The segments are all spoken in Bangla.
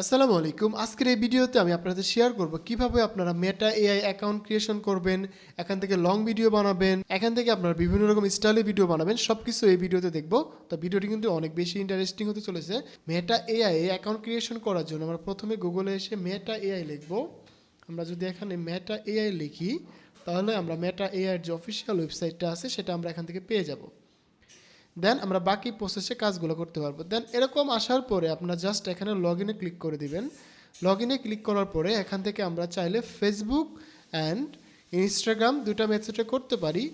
আসসালামু আলাইকুম। আজকের এই ভিডিওতে আমি আপনাদের শেয়ার করব কীভাবে আপনারা মেটা এআই অ্যাকাউন্ট ক্রিয়েশন করবেন, এখান থেকে লং ভিডিও বানাবেন, এখান থেকে আপনারা বিভিন্ন রকম স্টাইলে ভিডিও বানাবেন সব কিছু এই ভিডিওতে দেখব। তো ভিডিওটি কিন্তু অনেক বেশি ইন্টারেস্টিং হতে চলেছে। মেটা এআই অ্যাকাউন্ট ক্রিয়েশন করার জন্য আমরা প্রথমে গুগলে এসে মেটা এআই লিখব। আমরা যদি এখানে মেটা এআই লিখি, তাহলে আমরা মেটা এআইয়ের যে অফিসিয়াল ওয়েবসাইটটা আছে, সেটা আমরা এখান থেকে পেয়ে যাব। দেন আমরা বাকি প্রসেসে কাজগুলো করতে পারব। দেন এরকম আসার পরে আপনারা জাস্ট এখানে লগ ইনে ক্লিক করে দিবেন। লগ ইনে ক্লিক করার পরে এখান থেকে আমরা চাইলে ফেসবুক অ্যান্ড ইনস্টাগ্রাম দুটা মেথডে করতে পারি।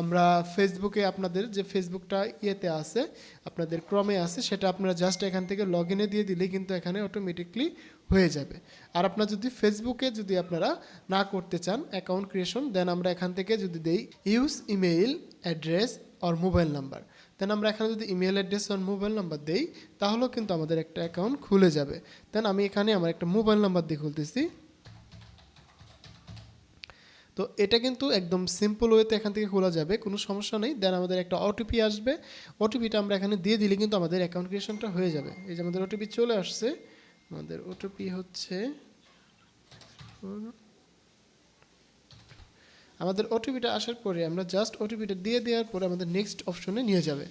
আমরা ফেসবুকে আপনাদের যে ফেসবুকটা ইয়েতে আছে, আপনাদের ক্রমে আছে, সেটা আপনারা জাস্ট এখান থেকে লগ ইনে দিয়ে দিলেই কিন্তু এখানে অটোমেটিকলি হয়ে যাবে। আর আপনার যদি ফেসবুকে যদি আপনারা না করতে চান অ্যাকাউন্ট ক্রিয়েশন দেন আমরা এখান থেকে যদি দেই use email address or mobile number দেন আমরা এখানে যদি ইমেল অ্যাড্রেস আর মোবাইল নাম্বার দেই, তাহলেও কিন্তু আমাদের একটা অ্যাকাউন্ট খুলে যাবে। দেন আমি এখানে আমার একটা মোবাইল নাম্বার দিয়ে খুলতেছি। তো এটা কিন্তু একদম সিম্পল ওয়েতে এখান থেকে খোলা যাবে, কোনো সমস্যা নেই। দেন আমাদের একটা ওটিপি আসবে। ওটিপিটা আমরা এখানে দিয়ে দিলে কিন্তু আমাদের অ্যাকাউন্ট ক্রিয়েশনটা হয়ে যাবে। এই যে আমাদের ওটিপি চলে আসছে। আমাদের ওটিপি হচ্ছে আমাদের ওটিপিটা আসার পরে আমরা জাস্ট ওটিপিটা দিয়ে দেওয়ার পরে আমাদের নেক্সট অপশনে নিয়ে যাবে।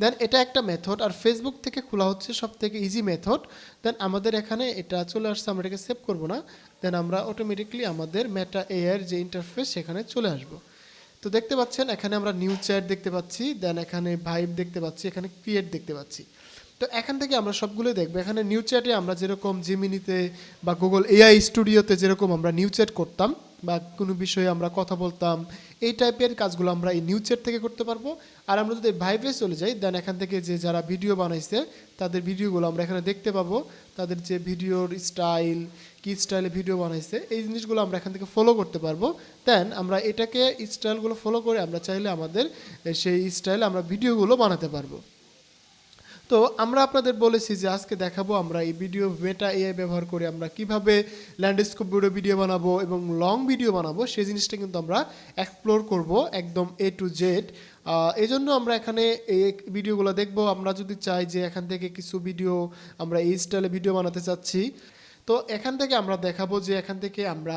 দেন এটা একটা মেথড আর ফেসবুক থেকে খোলা হচ্ছে সব থেকে ইজি মেথড দেন আমাদের এখানে এটা চলে আসছে, আমরা এটাকে সেভ করব না। দেন আমরা অটোমেটিকলি আমাদের মেটা এয়ার যে ইন্টারফেস সেখানে চলে আসব। তো দেখতে পাচ্ছেন, এখানে আমরা নিউ চ্যাট দেখতে পাচ্ছি দেন এখানে ভাইব দেখতে পাচ্ছি, এখানে ক্রিয়েট দেখতে পাচ্ছি। তো এখান থেকে আমরা সবগুলো দেখব। এখানে নিউ চ্যাটে আমরা যেরকম জিমিনিতে বা গুগল এআই স্টুডিওতে যেরকম আমরা নিউ চ্যাট করতাম বা কোনো বিষয়ে আমরা কথা বলতাম, এই টাইপের কাজগুলো আমরা এই নিউজ চ্যাট থেকে করতে পারব। আর আমরা যদি ভাইবে চলে যাই দেন এখান থেকে যে যারা ভিডিও বানাইছে, তাদের ভিডিওগুলো আমরা এখানে দেখতে পাবো। তাদের যে ভিডিওর স্টাইল কি স্টাইলে ভিডিও বানাইছে, এই জিনিসগুলো আমরা এখান থেকে ফলো করতে পারব। দেন আমরা এটাকে স্টাইলগুলো ফলো করে আমরা চাইলে আমাদের সেই স্টাইলে আমরা ভিডিওগুলো বানাতে পারব। তো আমরা আপনাদের বলেছি যে আজকে দেখাবো আমরা এই ভিডিও মেটা এআই ব্যবহার করে আমরা কীভাবে ল্যান্ডস্কোপ ভিডিও ভিডিও বানাবো এবং লং ভিডিও বানাবো, সেই জিনিসটা কিন্তু আমরা এক্সপ্লোর করব একদম এ টু জেড এই জন্য আমরা এখানে এই ভিডিওগুলো দেখব। আমরা যদি চাই যে এখান থেকে কিছু ভিডিও আমরা এই স্টাইলে ভিডিও বানাতে চাচ্ছি তো এখান থেকে আমরা দেখাবো যে এখান থেকে আমরা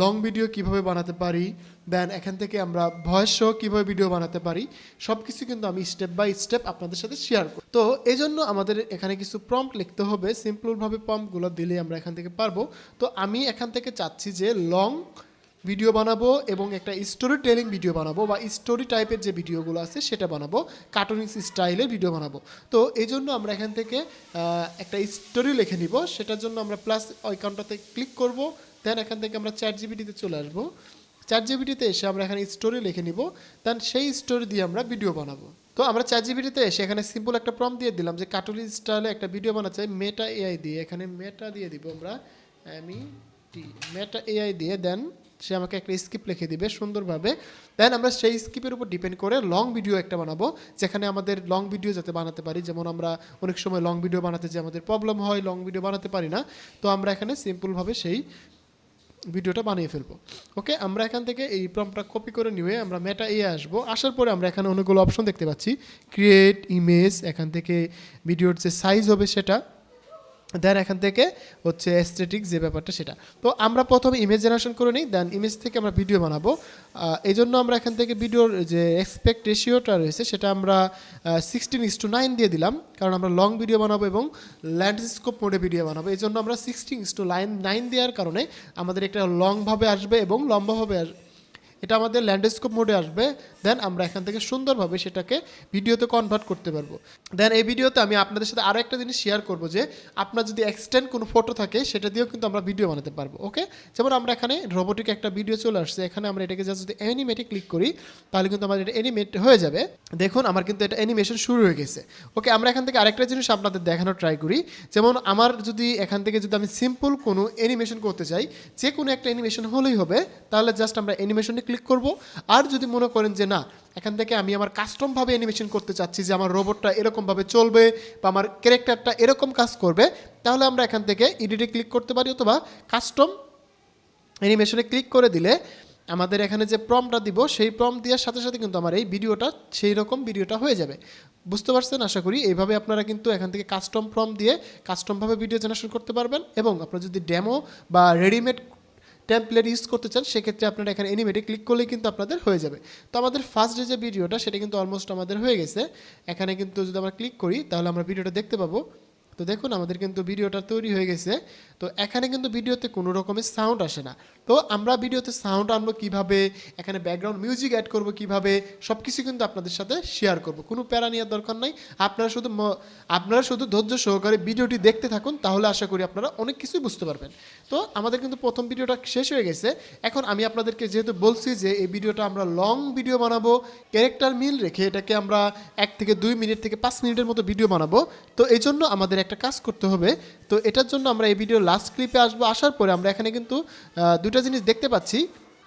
লং ভিডিও কীভাবে বানাতে পারি দেন এখান থেকে আমরা ভয়েস শো কীভাবে ভিডিও বানাতে পারি সব কিছু কিন্তু আমি স্টেপ বাই স্টেপ আপনাদের সাথে শেয়ার করব। তো এই জন্য আমাদের এখানে কিছু প্রম্পট লিখতে হবে সিম্পলভাবে প্রম্পটগুলো দিলে আমরা এখান থেকে পারব। তো আমি এখান থেকে চাচ্ছি যে লং ভিডিও বানাবো এবং একটা স্টোরি টেলিং ভিডিও বানাবো বা স্টোরি টাইপের যে ভিডিওগুলো আছে সেটা বানাবো কার্টুনিস স্টাইলের ভিডিও বানাবো। তো এই জন্য আমরা এখান থেকে একটা স্টোরি লিখে নিব। সেটার জন্য আমরা প্লাস আইকনটাতে ক্লিক করব। দেন এখান থেকে আমরা চ্যাট জিবিটিতে চলে আসব। চ্যাট জিবিটিতে এসে আমরা এখানে স্টোরি লিখে নিব। দেন সেই স্টোরি দিয়ে আমরা ভিডিও বানাবো। তো আমরা চ্যাট জিবিটিতে এসে এখানে সিম্পল একটা প্রম দিয়ে দিলাম যে কার্টুনিস স্টাইলে একটা ভিডিও বানাতে চাই মেটা এআই দিয়ে। এখানে মেটা দিয়ে দিব আমরা আমি টি মেটা এআই দিয়ে দেন সে আমাকে একটা স্কিপ লিখে দিবে সুন্দরভাবে। দেন আমরা সেই স্কিপের উপর ডিপেন্ড করে লং ভিডিও একটা বানাবো, যেখানে আমাদের লং ভিডিও যাতে বানাতে পারি। যেমন আমরা অনেক সময় লং ভিডিও বানাতে যে আমাদের প্রবলেম হয় লং ভিডিও বানাতে পারি না। তো আমরা এখানে সিম্পলভাবে সেই ভিডিওটা বানিয়ে ফেলব। ওকে আমরা এখান থেকে এই প্রমটা কপি করে নিয়ে আমরা মেটা এ আসব। আসার পরে আমরা এখানে অনেকগুলো অপশন দেখতে পাচ্ছি। ক্রিয়েট ইমেজ এখান থেকে ভিডিওর যে সাইজ হবে সেটা। দেন এখান থেকে হচ্ছে অ্যাস্থেটিক যে ব্যাপারটা সেটা। তো আমরা প্রথমে ইমেজ জেনারেশন করে নিই দেন ইমেজ থেকে আমরা ভিডিও বানাবো। এই জন্য আমরা এখান থেকে ভিডিওর যে এক্সপেক্ট রেশিওটা রয়েছে, সেটা আমরা সিক্সটিন ইস টু নাইন দিয়ে দিলাম। কারণ আমরা লং ভিডিও বানাবো এবং ল্যান্ডস্কোপ মোডে ভিডিও বানাবো। এই জন্য আমরা sixteen is to line nine দেওয়ার কারণে আমাদের একটা লংভাবে আসবে এবং লম্বাভাবে এটা আমাদের ল্যান্ডস্কোপ মোডে আসবে। দেন আমরা এখান থেকে সুন্দরভাবে সেটাকে ভিডিওতে কনভার্ট করতে পারব। দেন এই ভিডিওতে আমি আপনাদের সাথে আরও একটা জিনিস শেয়ার করব যে, আপনার যদি এক্সটেন্ড কোনো ফটো থাকে, সেটা দিয়েও কিন্তু আমরা ভিডিও বানাতে পারব ওকে যেমন আমরা এখানে রোবোটিক একটা ভিডিও চলে আসছে, এখানে আমরা এটাকে জাস্ট যদি অ্যানিমেটে ক্লিক করি, তাহলে কিন্তু আমাদের এটা অ্যানিমেট হয়ে যাবে। দেখুন, আমার কিন্তু এটা অ্যানিমেশন শুরু হয়ে গেছে ওকে আমরা এখান থেকে আরেকটা জিনিস আপনাদের দেখানোর ট্রাই করি, যেমন আমার যদি এখান থেকে যদি আমি সিম্পল কোনো অ্যানিমেশন করতে চাই, যে কোনো একটা অ্যানিমেশন হলেই হবে, তাহলে জাস্ট আমরা অ্যানিমেশনে ক্লিক করব। আর যদি মনে করেন যে না, এখান থেকে আমি আমার কাস্টমভাবে অ্যানিমেশন করতে চাচ্ছি যে আমার রোবটটা এরকমভাবে চলবে বা আমার ক্যারেক্টারটা এরকম কাজ করবে, তাহলে আমরা এখান থেকে এডিটে ক্লিক করতে পারি অথবা কাস্টম অ্যানিমেশনে ক্লিক করে দিলে আমাদের এখানে যে প্রমটা দিব, সেই প্রম দেওয়ার সাথে সাথে কিন্তু আমার এই ভিডিওটা সেই রকম ভিডিওটা হয়ে যাবে। বুঝতে পারছেন? আশা করি এইভাবে আপনারা কিন্তু এখান থেকে কাস্টম প্রম দিয়ে কাস্টমভাবে ভিডিও জেনারেশন করতে পারবেন এবং আপনারা যদি ডেমো বা রেডিমেড টেমপ্লেট ইউজ করতে চান, সেক্ষেত্রে আপনারা এখানে এনিমেটে ক্লিক করলেই কিন্তু আপনাদের হয়ে যাবে। তো আমাদের ফার্স্ট যে ভিডিওটা, সেটা কিন্তু অলমোস্ট আমাদের হয়ে গেছে। এখানে কিন্তু যদি আমরা ক্লিক করি, তাহলে আমরা ভিডিওটা দেখতে পাবো। তো দেখুন, আমাদের কিন্তু ভিডিওটা তৈরি হয়ে গেছে। তো এখানে কিন্তু ভিডিওতে কোনো রকমের সাউন্ড আসে না। তো আমরা ভিডিওতে সাউন্ড আনব কীভাবে, এখানে ব্যাকগ্রাউন্ড মিউজিক অ্যাড করব কীভাবে সব কিছু কিন্তু আপনাদের সাথে শেয়ার করব। কোনো প্যারা নেওয়ার দরকার নাই। আপনারা শুধু আপনারা শুধু ধৈর্য সহকারে ভিডিওটি দেখতে থাকুন, তাহলে আশা করি আপনারা অনেক কিছুই বুঝতে পারবেন। তো আমাদের কিন্তু প্রথম ভিডিওটা শেষ হয়ে গেছে। এখন আমি আপনাদেরকে যেহেতু বলছি যে এই ভিডিওটা আমরা লং ভিডিও বানাবো ক্যারেক্টার মিল রেখে এটাকে আমরা এক থেকে দুই মিনিট থেকে পাঁচ মিনিটের মতো ভিডিও বানাবো, তো এই জন্য আমাদের একটা কাজ করতে হবে তো এটার জন্য আমরা এই ভিডিও লাস্ট ক্লিপে আসব। আসার পরে আমরা এখানে কিন্তু দুটা জিনিস দেখতে পাচ্ছি।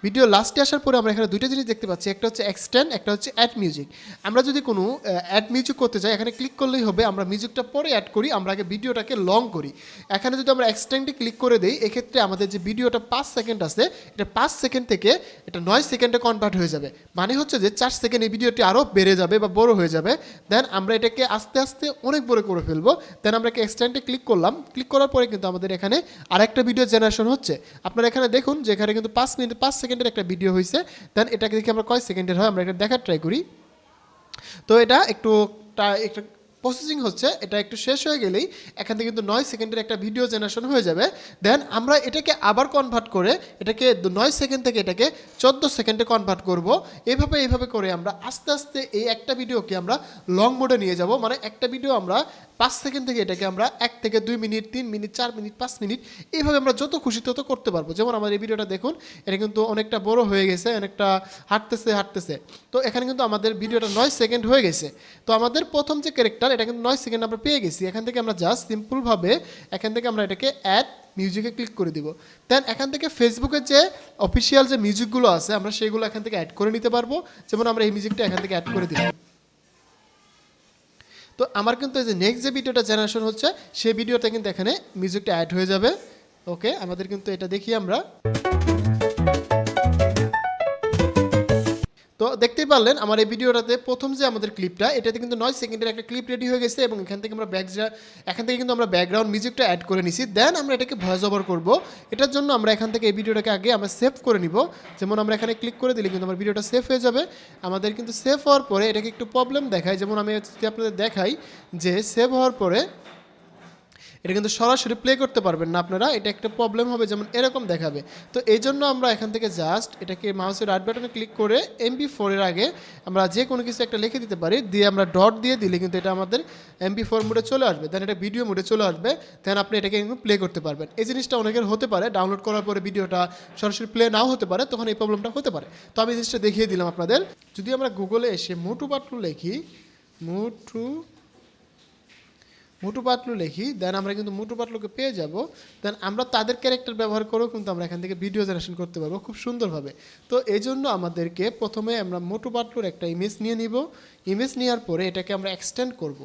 ভিডিও লাস্টে আসার পরে আমরা এখানে দুইটা জিনিস দেখতে পাচ্ছি। একটা হচ্ছে এক্সটেন্ড একটা হচ্ছে অ্যাড মিউজিক আমরা যদি কোনো অ্যাড মিউজিক করতে চাই, এখানে ক্লিক করলেই হবে, আমরা মিউজিকটা পরে অ্যাড করি, আমরা আগে ভিডিওটাকে লং করি। এখানে যদি আমরা এক্সটেন্ডে ক্লিক করে দিই, এক্ষেত্রে আমাদের যে ভিডিওটা পাঁচ সেকেন্ড আছে, এটা পাঁচ সেকেন্ড থেকে এটা নয় সেকেন্ডে কনভার্ট হয়ে যাবে। মানে হচ্ছে যে চার সেকেন্ড এই ভিডিওটি আরও বেড়ে যাবে বা বড় হয়ে যাবে। দেন আমরা এটাকে আস্তে আস্তে অনেক বড় করে ফেলব। দেন আমরা এক্সটেন্ডে ক্লিক করলাম। ক্লিক করার পরে কিন্তু আমাদের এখানে আরেকটা ভিডিও জেনারেশন হচ্ছে। আপনারা এখানে দেখুন যে এখানে কিন্তু পাঁচ মিনিট পাঁচ সেকেন্ডের একটা ভিডিও হয়েছে দেন এটাকে দেখি আমরা কয় সেকেন্ডের হয়, আমরা এটা দেখার ট্রাই করি। তো এটা একটু একটু প্রসেসিং হচ্ছে, এটা একটু শেষ হয়ে গেলেই এখান থেকে কিন্তু নয় সেকেন্ডের একটা ভিডিও জেনারেশন হয়ে যাবে। দেন আমরা এটাকে আবার কনভার্ট করে, এটাকে নয় সেকেন্ড থেকে এটাকে চোদ্দ সেকেন্ডে কনভার্ট করব। এইভাবে এইভাবে করে আমরা আস্তে আস্তে এই একটা ভিডিওকে আমরা লং মোডে নিয়ে যাব। মানে একটা ভিডিও আমরা পাঁচ সেকেন্ড থেকে এটাকে আমরা এক থেকে দুই মিনিট, তিন মিনিট, চার মিনিট, পাঁচ মিনিট, এইভাবে আমরা যত খুশি তত করতে পারব। যেমন আমার এই ভিডিওটা দেখুন, এটা কিন্তু অনেকটা বড় হয়ে গেছে, অনেকটা হাঁটতেছে হাঁটতেছে। তো এখানে কিন্তু আমাদের ভিডিওটা নয় সেকেন্ড হয়ে গেছে। তো আমাদের প্রথম যে ক্যারেক্টার এটা কিন্তু নয় সেকেন্ড আমরা পেয়ে গেছি। এখান থেকে আমরা জাস্ট সিম্পলভাবে এখান থেকে আমরা এটাকে অ্যাড মিউজিকে ক্লিক করে দিব। দেন এখান থেকে ফেসবুকের যে অফিসিয়াল যে মিউজিকগুলো আছে, আমরা সেগুলো এখান থেকে অ্যাড করে নিতে পারব। যেমন আমরা এই মিউজিকটা এখান থেকে অ্যাড করে দিব তো আমার কিন্তু এই যে নেক্সট যে ভিডিওটা জেনারেশন হচ্ছে, সেই ভিডিওটা কিন্তু এখানে মিউজিকটা অ্যাড হয়ে যাবে। ওকে আমাদের কিন্তু এটা দেখি আমরা। তো দেখতেই পারলেন, আমার এই ভিডিওটাতে প্রথম যে আমাদের ক্লিপটা এটাতে কিন্তু নয় সেকেন্ডের একটা ক্লিপ রেডি হয়ে গেছে এবং এখান থেকে আমরা ব্যাক এখান থেকে কিন্তু আমরা ব্যাকগ্রাউন্ড মিউজিকটা অ্যাড করে নিছি। দেন আমরা এটাকে ভয়েস ওভার করব। এটার জন্য আমরা এখান থেকে এই ভিডিওটাকে আগে আমরা সেভ করে নিব। যেমন আমরা এখানে ক্লিক করে দিলে কিন্তু আমার ভিডিওটা সেভ হয়ে যাবে। আমাদের কিন্তু সেভ হওয়ার পরে এটাকে একটু প্রবলেম দেখায়। যেমন আমি আপনাদের দেখাই যে সেভ হওয়ার পরে এটা কিন্তু সরাসরি প্লে করতে পারবেন না আপনারা। এটা একটা প্রবলেম হবে, যেমন এরকম দেখাবে। তো এই জন্য আমরা এখান থেকে জাস্ট এটাকে মাউসের রাইট বাটনে ক্লিক করে এমবি ফোরের আগে আমরা যে কোনো কিছু একটা লিখে দিতে পারি। দিয়ে আমরা ডট দিয়ে দিলে কিন্তু এটা আমাদের এমবি ফোর মোডে চলে আসবে। দেন এটা ভিডিও মোডে চলে আসবে। দেন আপনি এটাকে কিন্তু প্লে করতে পারবেন। এই জিনিসটা অনেকের হতে পারে। ডাউনলোড করার পরে ভিডিওটা সরাসরি প্লে নাও হতে পারে। তখন এই প্রবলেমটা হতে পারে। তো আমি জিনিসটা দেখিয়ে দিলাম আপনাদের। যদি আমরা গুগলে এসে মোটু পাটলু লিখি মোটু মোটু পাতলু লিখি দেন আমরা কিন্তু মোটু পাতলুকে পেয়ে যাব দেন আমরা তাদের ক্যারেক্টার ব্যবহার করেও কিন্তু আমরা এখান থেকে ভিডিও জেনারেশন করতে পারব খুব সুন্দরভাবে। তো এই জন্য আমাদেরকে প্রথমে আমরা মোটু পাতলুর একটা ইমেজ নিয়ে নিব। ইমেজ নেওয়ার পরে এটাকে আমরা এক্সটেন্ড করব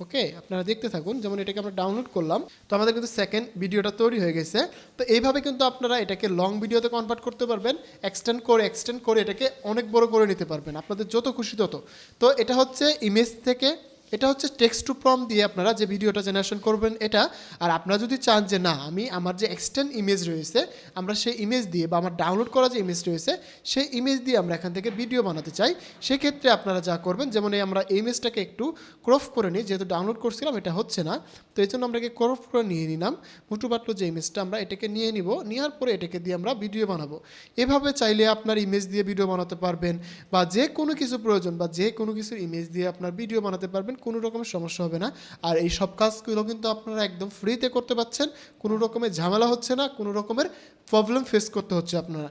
ওকে আপনারা দেখতে থাকুন, যেমন এটাকে আমরা ডাউনলোড করলাম, তো আমাদের কিন্তু সেকেন্ড ভিডিওটা তৈরি হয়ে গেছে। তো এইভাবে কিন্তু আপনারা এটাকে লং ভিডিওতে কনভার্ট করতে পারবেন এক্সটেন্ড করে এক্সটেন্ড করে এটাকে অনেক বড় করে নিতে পারবেন, আপনাদের যত খুশি তত। তো এটা হচ্ছে ইমেজ থেকে এটা হচ্ছে টেক্সট টু প্রম দিয়ে আপনারা যে ভিডিওটা জেনারেশন করবেন এটা, আর আপনারা যদি চান যে না, আমি আমার যে এক্সটেন্ড ইমেজ রয়েছে, আমরা সেই ইমেজ দিয়ে বা আমার ডাউনলোড করা যে ইমেজ রয়েছে, সেই ইমেজ দিয়ে আমরা এখান থেকে ভিডিও বানাতে চাই। সেক্ষেত্রে আপনারা যা করবেন, যেমন এই আমরা ইমেজটাকে একটু ক্রপ করে নিই, যেহেতু ডাউনলোড করছিলাম, এটা হচ্ছে না। তো এই জন্য আমরা একে ক্রপ করে নিয়ে নিলাম। মুটু পাটলো যে ইমেজটা আমরা এটাকে নিয়ে নিব, নেওয়ার পরে এটাকে দিয়ে আমরা ভিডিও বানাবো। এভাবে চাইলে আপনার ইমেজ দিয়ে ভিডিও বানাতে পারবেন, বা যে কোনো কিছু প্রয়োজন, বা যে কোনো কিছুর ইমেজ দিয়ে আপনার ভিডিও বানাতে পারবেন। কোনো রকমের সমস্যা হবে না। আর এই সব কাজগুলো কিন্তু আপনারা একদম ফ্রিতে করতে পারছেন কোনো রকমের ঝামেলা হচ্ছে না, কোনো রকমের প্রবলেম ফেস করতে হচ্ছে আপনারা।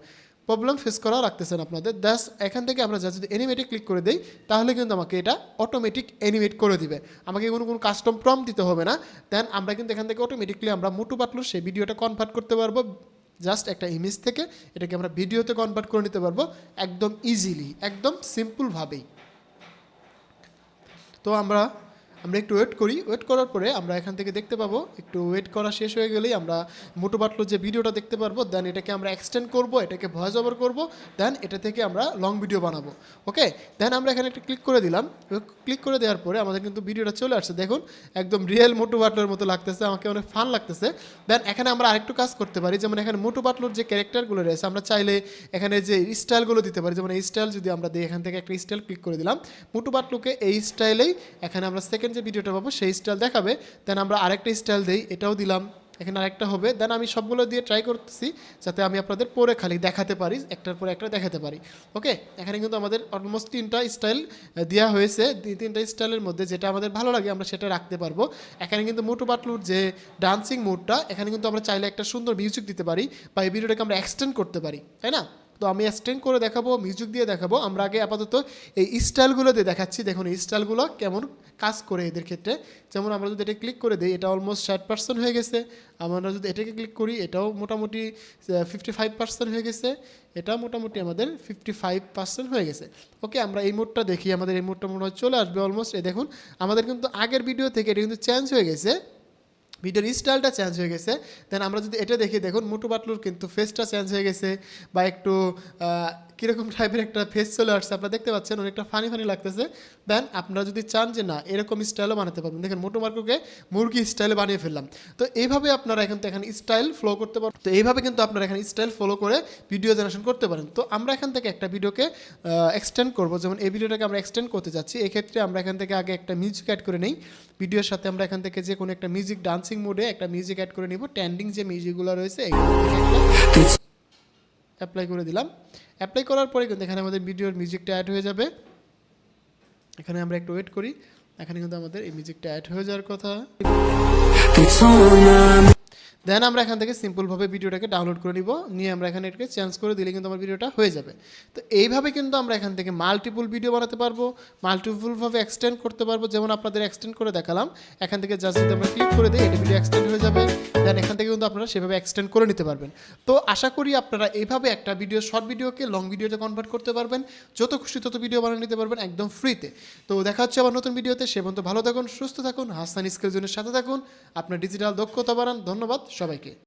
প্রবলেম ফেস করা রাখতেছেন আপনাদের। দ্যাস এখান থেকে আমরা যা যদি অ্যানিমেটে ক্লিক করে দিই, তাহলে কিন্তু আমাকে এটা অটোমেটিক অ্যানিমেট করে দিবে। আমাকে কোনো কোনো কাস্টম প্রম দিতে হবে না। দেন আমরা কিন্তু এখান থেকে অটোমেটিকলি আমরা মোটু পাতলুর সেই ভিডিওটা কনভার্ট করতে পারব। জাস্ট একটা ইমেজ থেকে এটাকে আমরা ভিডিওতে কনভার্ট করে নিতে পারব। একদম ইজিলি একদম সিম্পলভাবেই তো আমরা আমরা একটু ওয়েট করি। ওয়েট করার পরে আমরা এখান থেকে দেখতে পাবো। একটু ওয়েট করা শেষ হয়ে গেলেই আমরা মোটো বাটলো যে ভিডিওটা দেখতে পারব দেন এটাকে আমরা এক্সটেন্ড করব, এটাকে ভয়েস ওভার করব দেন এটা থেকে আমরা লং ভিডিও বানাবো। ওকে দেন আমরা এখানে একটা ক্লিক করে দিলাম। ক্লিক করে দেওয়ার পরে আমাদের কিন্তু ভিডিওটা চলে আসছে। দেখুন, একদম রিয়েল মোটো বাটলোর মতো লাগতেছে। আমাকে অনেক ফান লাগতেছে। দেন এখানে আমরা আরেকটু কাজ করতে পারি। যেমন এখানে মোটো বাটলোর যে ক্যারেক্টারগুলো রয়েছে, আমরা চাইলে এখানে যে স্টাইলগুলো দিতে পারি, যেমন এই স্টাইল যদি আমরা দিই, এখান থেকে একটা স্টাইল ক্লিক করে দিলাম। মোটো বাটলোকে এই স্টাইলেই এখানে আমরা সেকেন্ড যে ভিডিওটা পাবো, সেই স্টাইল দেখাবে। দেন আমরা আরেকটা স্টাইল দিই, এটাও দিলাম। এখানে আরেকটা হবে। দেন আমি সবগুলো দিয়ে ট্রাই করতেছি যাতে আমি আপনাদের পরে খালি দেখাতে পারি, একটার পর একটা দেখাতে পারি। ওকে এখানে কিন্তু আমাদের অলমোস্ট তিনটা স্টাইল দেওয়া হয়েছে। তিনটা স্টাইলের মধ্যে যেটা আমাদের ভালো লাগে, আমরা সেটা রাখতে পারব। এখানে কিন্তু মোটু বাটলুর যে ডান্সিং মুডটা এখানে কিন্তু আমরা চাইলে একটা সুন্দর মিউজিক দিতে পারি বা এই ভিডিওটাকে আমরা এক্সটেন্ড করতে পারি। তাই না? তো আমি এক্সটেন্ড করে দেখাবো মিউজিক দিয়ে দেখাবো। আমরা আগে আপাতত এই স্টাইলগুলো দিয়ে দেখাচ্ছি। দেখুন, এই স্টাইলগুলো কেমন কাজ করে এদের ক্ষেত্রে। যেমন আমরা যদি এটা ক্লিক করে দিই, এটা অলমোস্ট ষাট পার্সেন্ট হয়ে গেছে। আমরা যদি এটাকে ক্লিক করি, এটাও মোটামুটি ফিফটি ফাইভ পার্সেন্ট হয়ে গেছে। এটা মোটামুটি আমাদের ফিফটি ফাইভ পার্সেন্ট হয়ে গেছে। ওকে আমরা এই মোডটা দেখি। আমাদের এই মোডটা মনে হয় চলে আসবে অলমোস্ট এ দেখুন, আমাদের কিন্তু আগের ভিডিও থেকে এটা কিন্তু চেঞ্জ হয়ে গেছে। ভিডিওর স্টাইলটা চেঞ্জ হয়ে গেছে। দেন আমরা যদি এটা দেখি, দেখুন মুটু বাটলুর কিন্তু ফেসটা চেঞ্জ হয়ে গেছে বা একটু কীরকম টাইপের একটা ফেস চলে আসছে, আপনারা দেখতে পাচ্ছেন, অনেকটা ফানি ফানি লাগতেছে। দেন আপনারা যদি চান যে না, এরকম স্টাইলও বানাতে পারবেন। দেখেন, মোটু মার্কুকে মুরগি স্টাইলে বানিয়ে ফেললাম। তো এইভাবে আপনারা এখন এখানে স্টাইল ফলো করতে পারেন তো এইভাবে কিন্তু আপনারা এখানে স্টাইল ফলো করে ভিডিও জেনারেশন করতে পারেন। তো আমরা এখান থেকে একটা ভিডিওকে এক্সটেন্ড করব। যেমন এই ভিডিওটাকে আমরা এক্সটেন্ড করতে যাচ্ছি এক্ষেত্রে আমরা এখান থেকে আগে একটা মিউজিক অ্যাড করে নিই। ভিডিওর সাথে আমরা এখান থেকে যে কোনো একটা মিউজিক ডান্সিং মোডে একটা মিউজিক অ্যাড করে নিব। ট্রেন্ডিং যে মিউজিকগুলো রয়েছে অ্যাপ্লাই করে দিলাম। অ্যাপ্লাই করার পরে কিন্তু এখানে আমাদের ভিডিওর মিউজিকটা অ্যাড হয়ে যাবে। এখানে আমরা একটু ওয়েট করি। এখানে কিন্তু আমাদের এই মিউজিকটা অ্যাড হয়ে যাওয়ার কথা। দেন আমরা এখান থেকে সিম্পলভাবে ভিডিওটাকে ডাউনলোড করে নিব। নিয়ে আমরা এখানে এটাকে চেঞ্জ করে দিলে কিন্তু আমার ভিডিওটা হয়ে যাবে। তো এইভাবে কিন্তু আমরা এখান থেকে মাল্টিপুল ভিডিও বানাতে পারব মাল্টিপুলভাবে এক্সটেন্ড করতে পারব। যেমন আপনাদের এক্সটেন্ড করে দেখালাম। এখান থেকে জাস্ট যদি আমরা ক্লিক করে দিই, এটা ভিডিও এক্সটেন্ড হয়ে যাবে। দেন এখান থেকে কিন্তু আপনারা সেভাবে এক্সটেন্ড করে নিতে পারবেন। তো আশা করি আপনারা এইভাবে একটা ভিডিও শর্ট ভিডিওকে লং ভিডিওতে কনভার্ট করতে পারবেন। যত খুশি তত ভিডিও বানিয়ে নিতে পারবেন একদম ফ্রিতে তো দেখা হচ্ছে আবার নতুন ভিডিওতে সে পর্যন্ত ভালো থাকুন, সুস্থ থাকুন, হাসান স্কেল জোনের সাথে থাকুন। আপনার ডিজিটাল দক্ষতা বাড়ান। ধন্যবাদ সবাইকে।